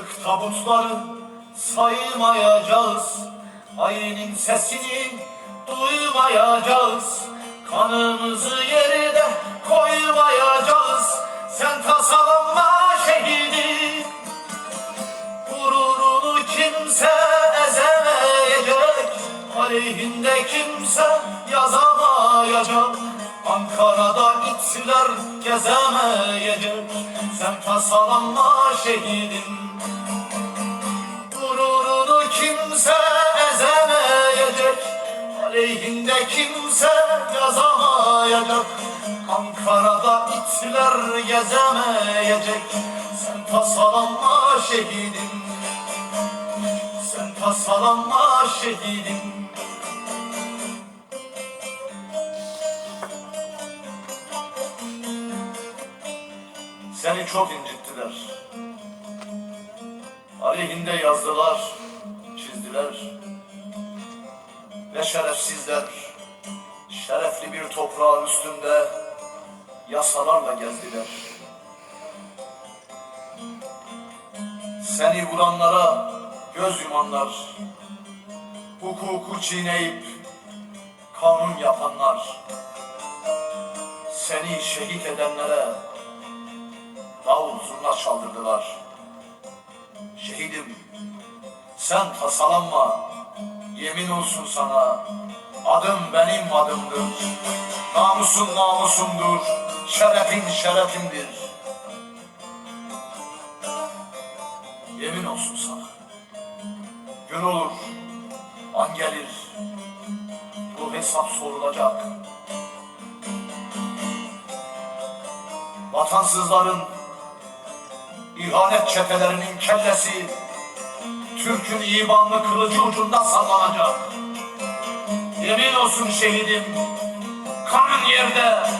Artık tabutları saymayacağız. Hainin sesini duymayacağız. Kanımızı yerine koymayacağız. Sen tasalanma şehidi. Gururunu kimse ezemeyecek. Aleyhinde kimse yazamayacak Ankara'da itler gezemeyecek Sen tasalanma şehidim Gururunu kimse ezemeyecek Aleyhinde kimse yazamayacak. Ankara'da itler gezemeyecek Sen tasalanma şehidim Sen tasalanma şehidim Seni çok incittiler. Aleyhinde yazdılar, çizdiler. Ve şerefsizler Şerefli bir toprağın üstünde Yasalarla gezdiler. Seni vuranlara göz yumanlar Hukuku çiğneyip kanun yapanlar Seni şehit edenlere davul zurna çaldırdılar Şehidim, sen tasalanma. Yemin olsun sana, adım benim adımdır. Namusun namusumdur, şerefin şerefimdir. Yemin olsun sana. Gün olur, an gelir. Bu hesap sorulacak. Vatansızların İhanet çetelerinin kellesi Türk'ün imanlı kılıcı ucunda sallanacak. Yemin olsun şehidim, kanın yerde,